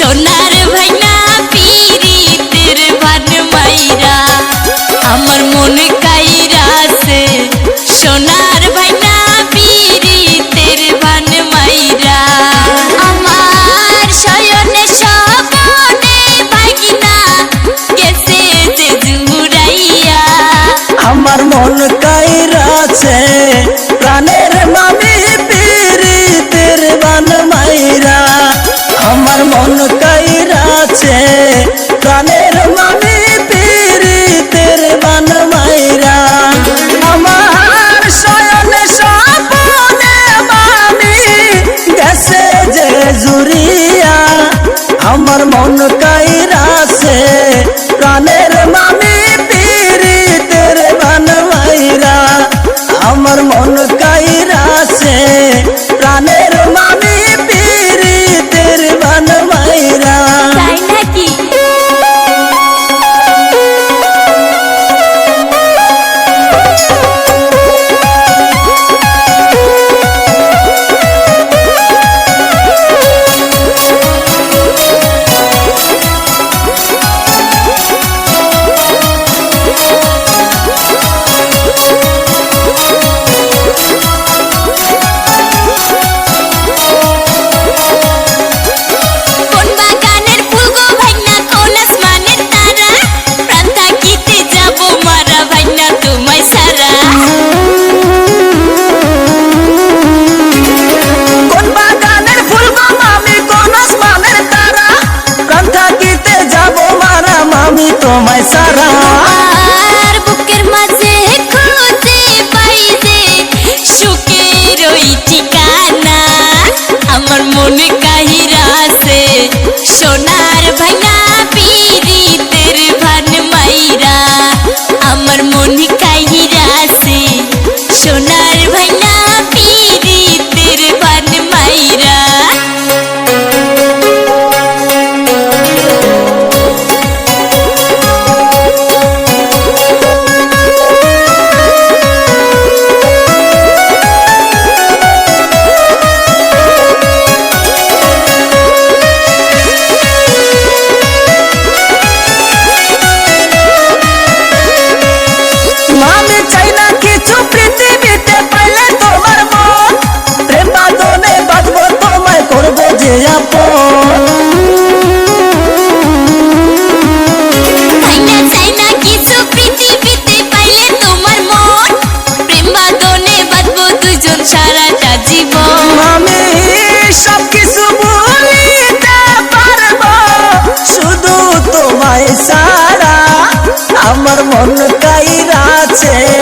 সোনার ভাইনা পীরিতের ভান মাইরা, আমার মন কাইরা সোনার ভাইনা পীরিতের ভান মাইরা। আমার শয়নে সপনে ভাগিনা গেছে যে জুড়াইয়া আমার মন কাইরা আছে, প্রাণের মামি আমার মন কাইরাছে প্রাণের মামি পীড়িতের বানমাইরা আমার মন কাইরাছে প্রাণের সোনার ভাঙা মন কাইরাছে